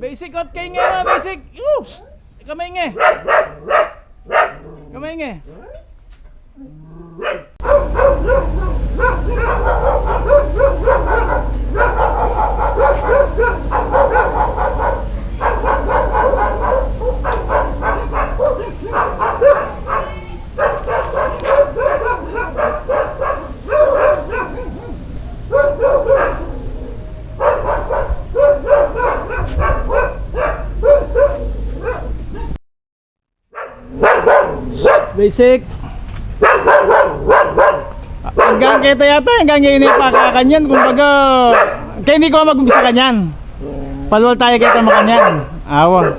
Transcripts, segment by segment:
Basic out kay nge na basic. Kamay nge. Kamay nge. Basic. Hanggang kita yata, hanggang ngayon yung pakakanyan. Kumbaga, kaya hindi ko mag-umpisa kanyan. Paluwal tayo kita makanyan. Awa.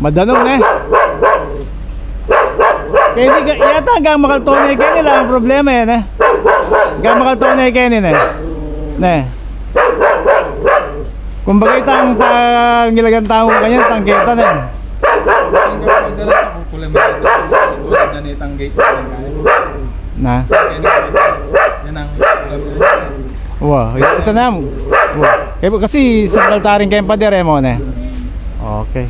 Madanong eh. Kaya hindi yata hanggang makaltunay kayo nila ang problema yan eh. Hanggang makaltunay kayo nila eh. Ne. Kumbaga itang pang nilagang tao kanyan, tangketa na eh. Gawin dala sa na nitang gate na. Yan ang Wah, ito na. Eh, kasi sa kaltarin kayong padere mo na. Okay.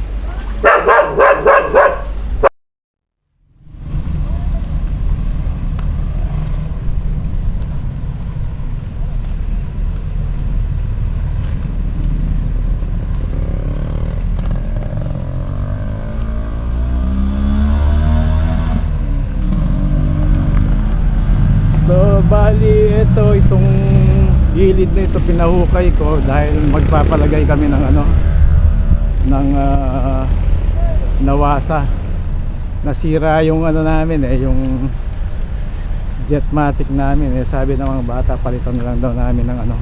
So bali ito itong gilid na ito pinahukay ko dahil magpapalagay kami ng ano ng ah, nawasa. Nasira yung ano namin eh yung jetmatic namin eh sabi ng mga bata palitan na lang daw namin ng ano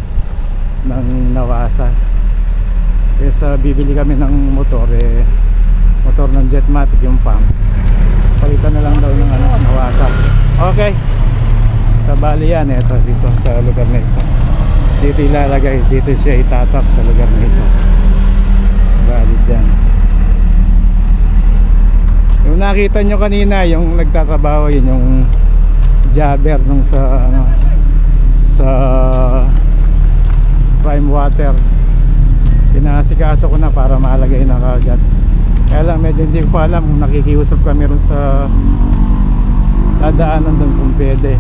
ng nawasa. Kesa bibili kami ng motor eh motor ng jetmatic yung pump. Palitan na lang daw ng ano nawasa. Okay sa bali yan ito dito sa lugar na ito. Dito ilalagay dito siya itatap sa lugar na ito. Bali dyan. Yung nakita nyo kanina yung nagtatrabaho yun yung jabber nung sa ano sa prime water. Pinasikaso ko na para malagay na kagad. Kaya lang medyo hindi ko alam kung nakikiusap kami ron sa dadaanan doon kung pwede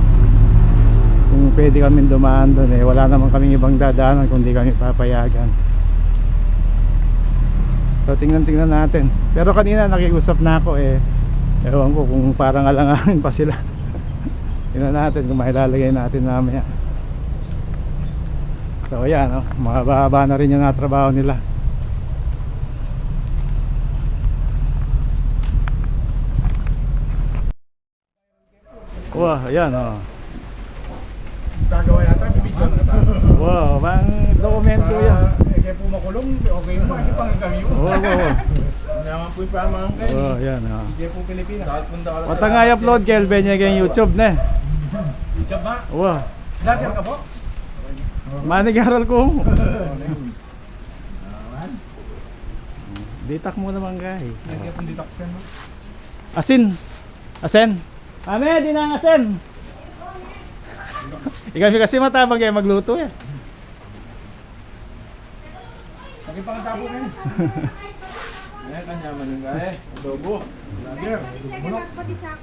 kung pwede kami dumaan doon eh wala naman kaming ibang dadaanan kung di kami papayagan. So tingnan tingnan natin. Pero kanina nakiusap na ako eh. Ewan ko kung parang alanganin pa sila. Tingnan natin kung mailalagay natin mamaya. So ayan oh, mahaba na rin yung natrabaho nila. Wah, ayan oh. Gagawa yata, bibidyo na kita. Wow, bang dokumento yan. Eh, kaya po makulong, okay mo, hindi pang kami mo. Oo, oo, oo. Naman po yung pamang kayo. Oh, yan ha. Hindi po Pilipinas. Kahit punta ka lang Mata nga i-upload kay Elbenya kay YouTube ne. YouTube ba? Wow. Vlogger ka po? Manigaral ko. Ditak mo naman kay. Kaya po deduction mo. Asin. Asen. Ame, di na ang asen. Ikaw kasi matabang kayo magluto eh. Lagi pang tapo ka yun. Eh, kanya man yung gaya. Adobo. Vlogger.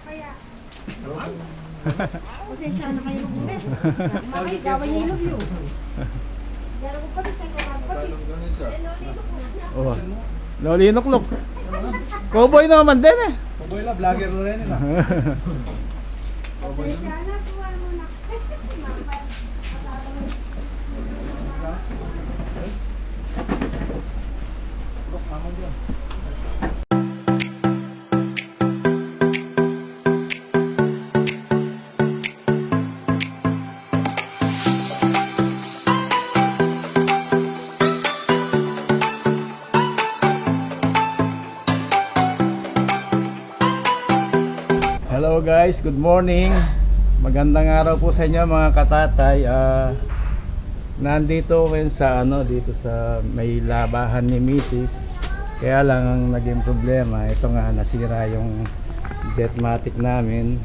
kaya. Pasensya na kayo ng ulit. Makita ba niya ilog yun? Pero kung pati sa mga pati. Balong ganun siya. Oh. Loli nuklok. Cowboy naman din eh. Paboy la, vlogger na rin na, kuha mo na. Hello guys, good morning. Magandang araw po sa inyo mga katatay. Ah, nandito ko ngayon sa ano dito sa may labahan ni Mrs. Kaya lang ang naging problema, ito nga nasira yung jetmatic namin.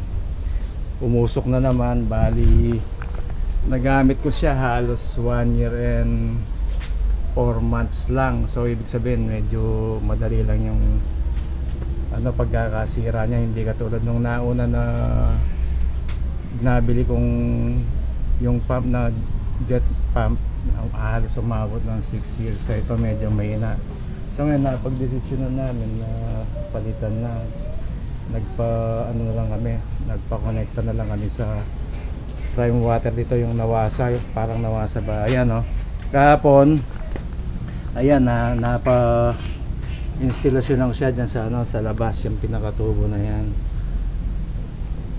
Umusok na naman, bali nagamit ko siya halos 1 year and 4 months lang. So ibig sabihin medyo madali lang yung ano pagkakasira niya hindi katulad nung nauna na nabili kong yung pump na jet pump ang halos umabot ng 6 years so ito medyo mahina so ngayon napagdesisyonan namin na palitan na. Nagpa ano na lang kami nagpa-connecta na lang kami sa prime water dito yung nawasa parang nawasa ba? Ayan no kahapon ayan na napa instalasyon lang siya dyan sa ano sa labas yung pinakatubo na yan.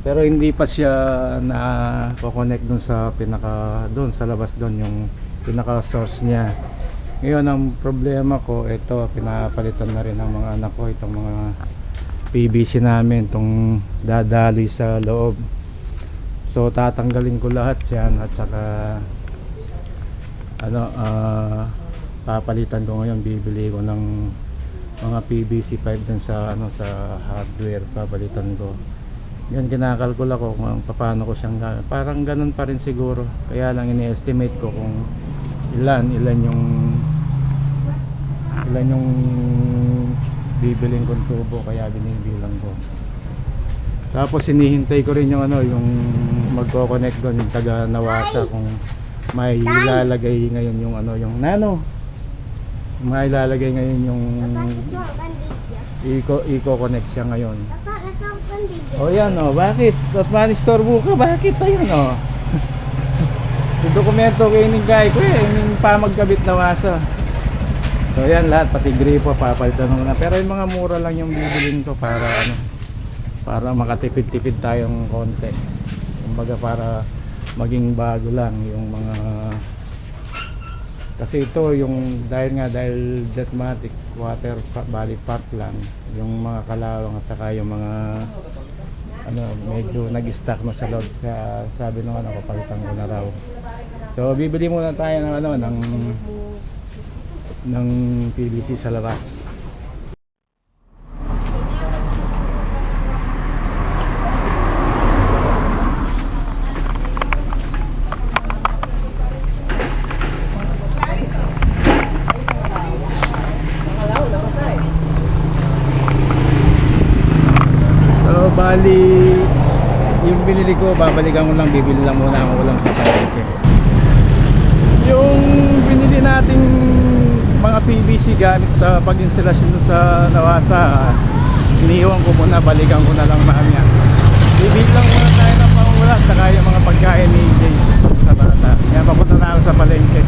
Pero hindi pa siya na connect dun sa pinaka doon sa labas doon yung pinaka source niya ngayon ang problema ko ito pinapalitan na rin ng mga anak ko itong mga PVC namin itong dadali sa loob. So tatanggalin ko lahat yan at saka ano ah papalitan ko ngayon bibili ko ng mga PVC pipe dun sa ano sa hardware papalitan ko. Yan kinakalkula ko kung paano ko siyang gamit parang ganun pa rin siguro. Kaya lang ini-estimate ko kung ilan ilan yung ilan yung bibiling kong tubo kaya binibilang ko tapos hinihintay ko rin yung ano yung magko-connect doon yung taga Nawasa kung may ilalagay ngayon yung ano yung nano may ilalagay ngayon yung Eco, Eco-connect siya ngayon O yan o, bakit? At manistorbo ka, bakit? Ayun o. Yung dokumento ko yung guy ko eh, yung pamagkabit na wasa. So yan lahat, pati gripo, papalitan ko na. Pero yung mga mura lang yung bibilin ko para ano, para makatipid-tipid tayong konti. Kumbaga para maging bago lang yung mga kasi ito yung dahil nga dahil Jetmatic water body park lang yung mga kalawang at saka yung mga ano medyo nag-stack na sa loob kaya sabi nung ano papalitan ko na raw so bibili muna tayo ng ano ng ng PVC sa labas. So bali yung binili ko babalikan ko lang bibili lang muna ako ulam sa palengke. Yung binili nating mga PVC gamit sa pag-instalasyon sa Nawasa iniiwan ko muna balikan ko na lang mamaya. Bibili lang muna tayo ng pangulat saka yung mga pagkain ni Jace sa bata. Kaya papunta na ako sa palengke.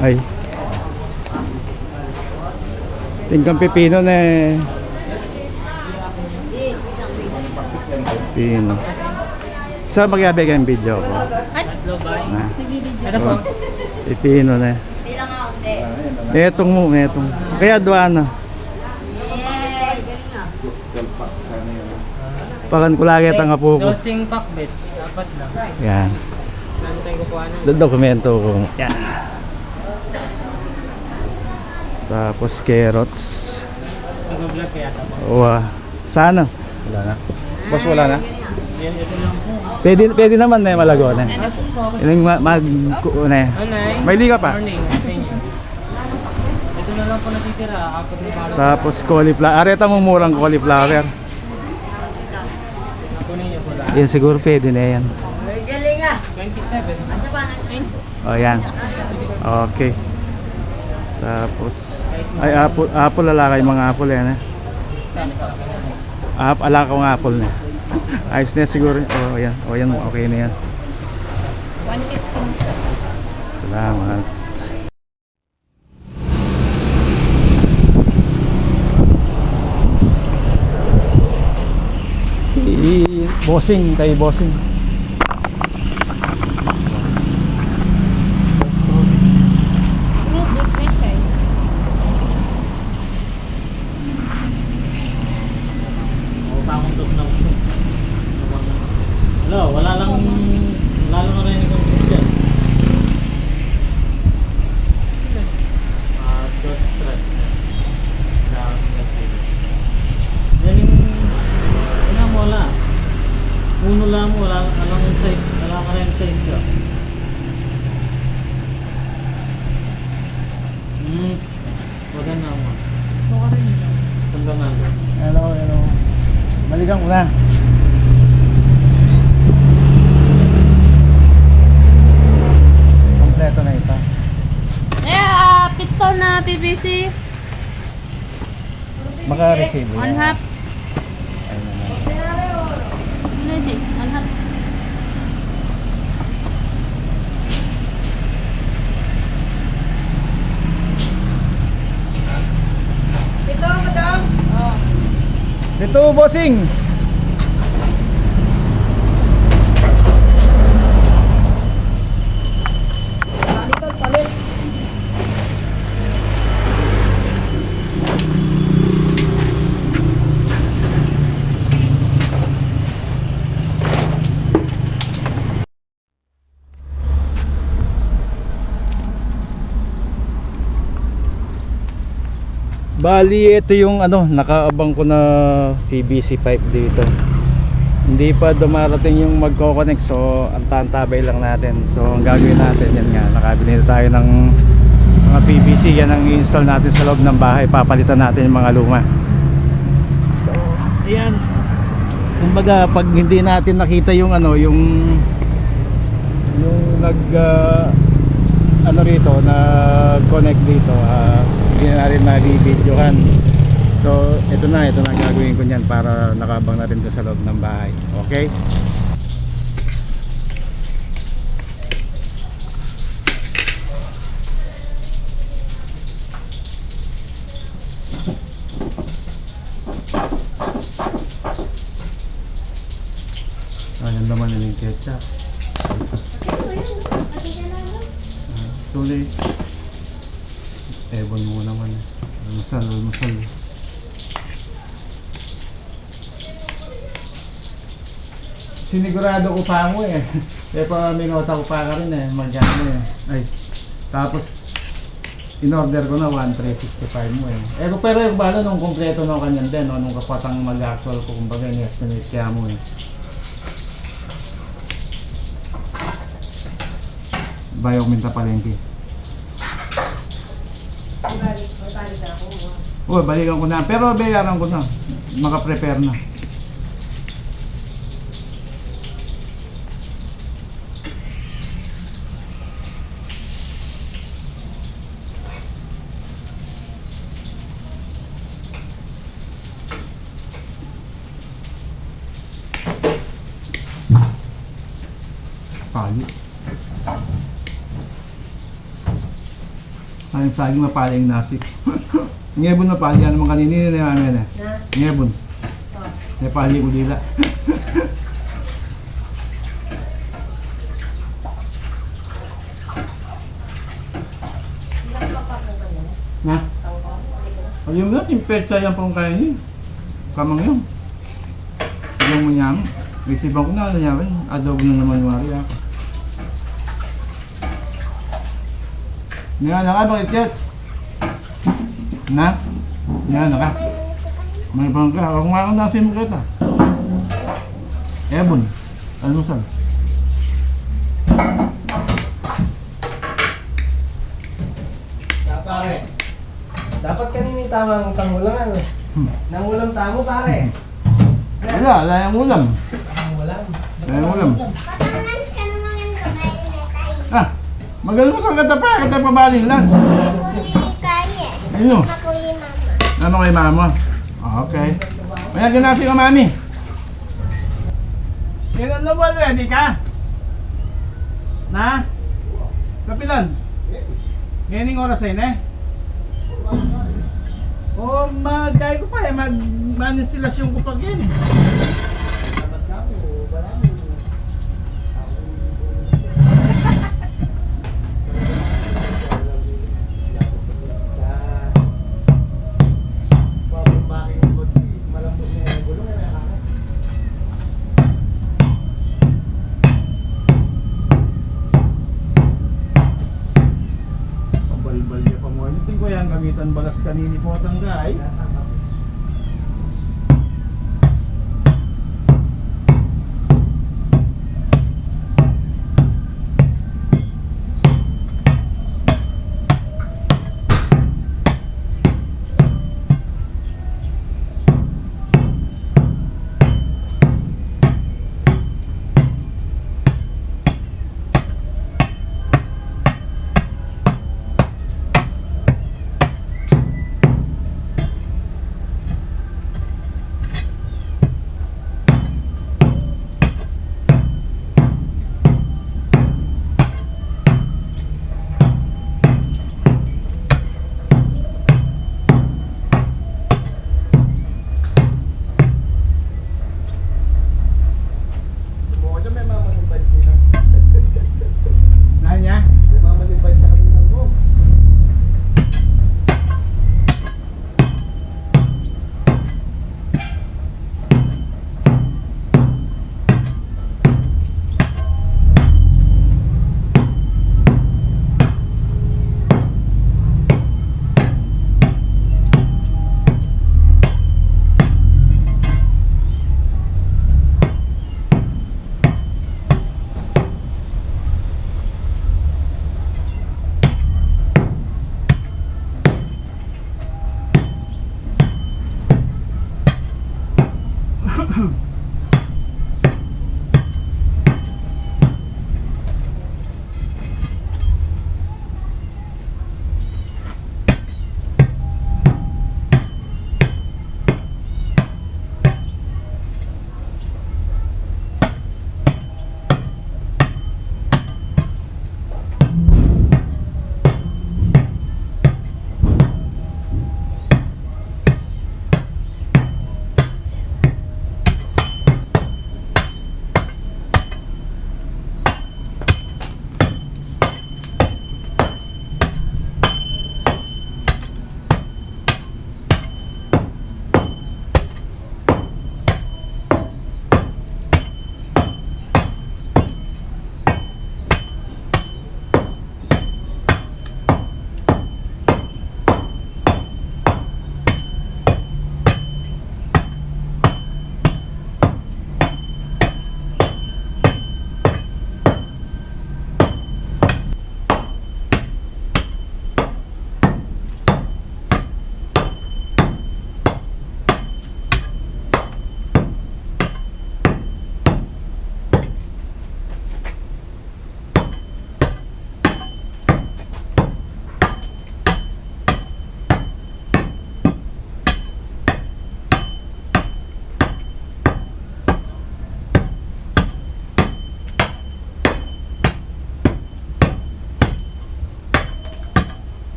Ay. Tingkang pipino na eh. Pipino. Saan magyabi kayong video ko? Na. Oh, pipino na. Etong mo, etong. Kaya duana. Pakan ko lagi ang apo ko. Dosing pakbet, dapat lang. Yan. Nantay ko po ano. Do- dokumento ko. Yan. Tapos carrots. Wow. Sana. Wala na. Boss, wala na? Pwede, pwede naman na malago na. Yung ma- mag... ku- na. Anay. May liga pa. Sa. Ito na lang po natitira. Tapos cauliflower. Areta mo murang cauliflower. Yan siguro pwede na yan. Galing ah. 27. Asa pa na? O yan. Okay. Tapos... Ay, apple, apple lalaki mga apple yan. Eh. Ap, ala ko ng apple na. Ayos na siguro. O yan. O yan. Okay na yan. 115. Salamat. Bossing kay bossing. O, bakong tos lang. Hello, wala lang, wala lang narinig ang Christian. wala, anong size, wala ka rin size ka. Hmm, maganda mo. Ganda nga. Hello, hello. Balikan ko na. Kompleto na ito. Eh, ah, piston na PVC, Maka-receive. one half. Ito, bossing! Bali, ito yung ano, nakaabang ko na PVC pipe dito. Hindi pa dumarating yung magko-connect so ang tantabay lang natin. So ang gagawin natin yan nga, nakabili na tayo ng mga PVC yan ang i-install natin sa loob ng bahay. Papalitan natin yung mga luma. So, ayan. Kumbaga, pag hindi natin nakita yung ano, yung yung nag ah, ano rito, nag-connect dito, ah, hindi na natin ma-videohan. So, ito na, ito na gagawin ko niyan para nakabang na rin doon sa loob ng bahay. Okay? Ayan naman yung ketchup. Tuloy. Ebon mo naman. Almusal, almusal. Sinigurado ko pa mo eh. Kaya pa minota ko pa ka rin eh. Magkano eh. Ay. Tapos, in-order ko na 1,365 mo eh. Eh, pero yung bala nung kompleto nung kanyan din, no? nung kapatang mag-actual ko, kumbaga, ni-estimate kaya mo eh. Bayo minta palengke. Balik, balik na ako. Oh, balikan ko na. Pero bayaran ko na. Maka-prepare na. Pali. Ayun saging mapaling nasi. Ngebon na pali, ano mga kanini na namin eh. Ngebon. Oh. May pali ko dila. Na? Ayun yung petsa yan pang kaya niyo. Kamang yun. Yung mo niya. Isipang ko na, ano niya rin. Adobo na naman yung ari ako. Nga na ka, bakit yet? Na? Nga na ka. May pang ka. Ako nga ako nasin mo kita. Ebon. Ano saan? Pare. Dapat kanina yung tamang pangulangan. Hmm. Nangulam tamo pare. Wala, wala yung ulam. Pangulam. Wala yung ulam. Ah, magalmusal ka pa, kita pa baling lang. Ano? Ano kay mama? Okay. Mayagin natin ka mami. Kailan na ba ready ka? Na? Kapilan? Ngayon oras ay na eh. O magkaya ko pa eh, mag maninstilasyon ko pag yan kanini po ang gay. Ahem.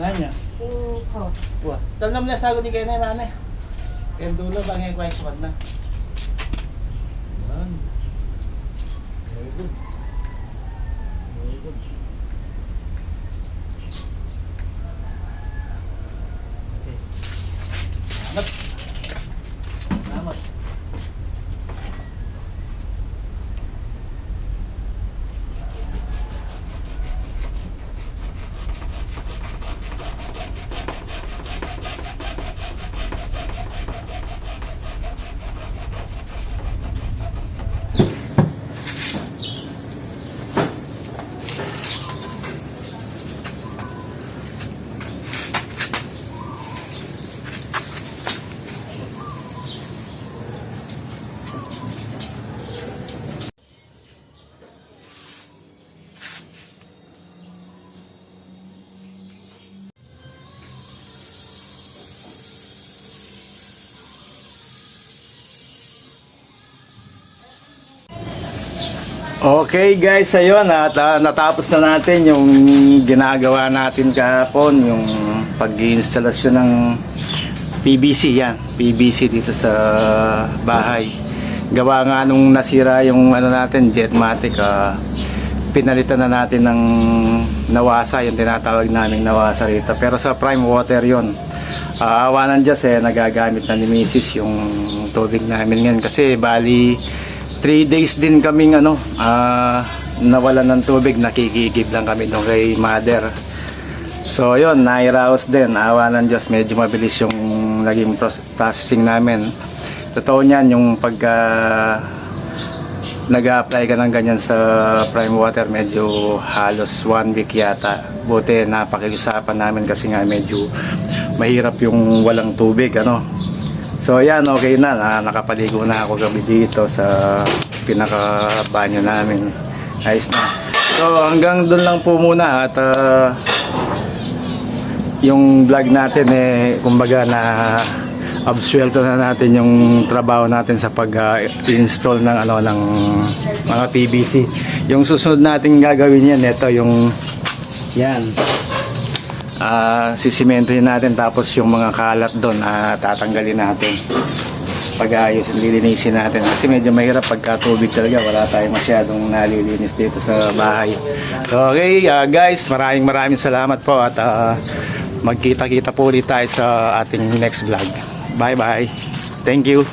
Nanya. Yung cross. Wah, tanam na sagot ni Kene mane. Kaya dulo ko ay sumat na. Yan. Very good. Okay guys, ayun at ah, natapos na natin yung ginagawa natin kahapon, yung pag-instalasyon ng PVC yan, PVC dito sa bahay. Gawa nga nung nasira yung ano natin, Jetmatic, ah, pinalitan na natin ng nawasa, yung tinatawag namin nawasa rito. Pero sa prime water yon uh, awa ng Diyos eh, nagagamit na ni Mrs. yung tubig namin ngayon. Kasi bali, 3 days din kaming ano, ah, nawalan ng tubig, nakikigib lang kami doon kay mother. So yun, nairaos din, awa ng Diyos, medyo mabilis yung naging processing namin. Totoo niyan, yung pagka nag-apply ka ng ganyan sa prime water, medyo halos one week yata. Buti napakiusapan namin kasi nga medyo mahirap yung walang tubig, ano. So yan, okay na. na nakapaligo na ako gabi dito sa pinaka-banyo namin. Ayos na. So hanggang doon lang po muna at ah, yung vlog natin eh kumbaga na absuelto na natin yung trabaho natin sa pag-install ng ano ng mga PVC. Yung susunod natin gagawin yan, ito yung yan. Ah, sisimentohin natin tapos yung mga kalat doon ah, tatanggalin natin. Pag-ayos, lilinisin natin. Kasi medyo mahirap pagka tubig talaga. Wala tayong masyadong nalilinis dito sa bahay. Okay, ah, guys, maraming maraming salamat po at ah, magkita-kita po ulit tayo sa ating next vlog. Bye-bye. Thank you.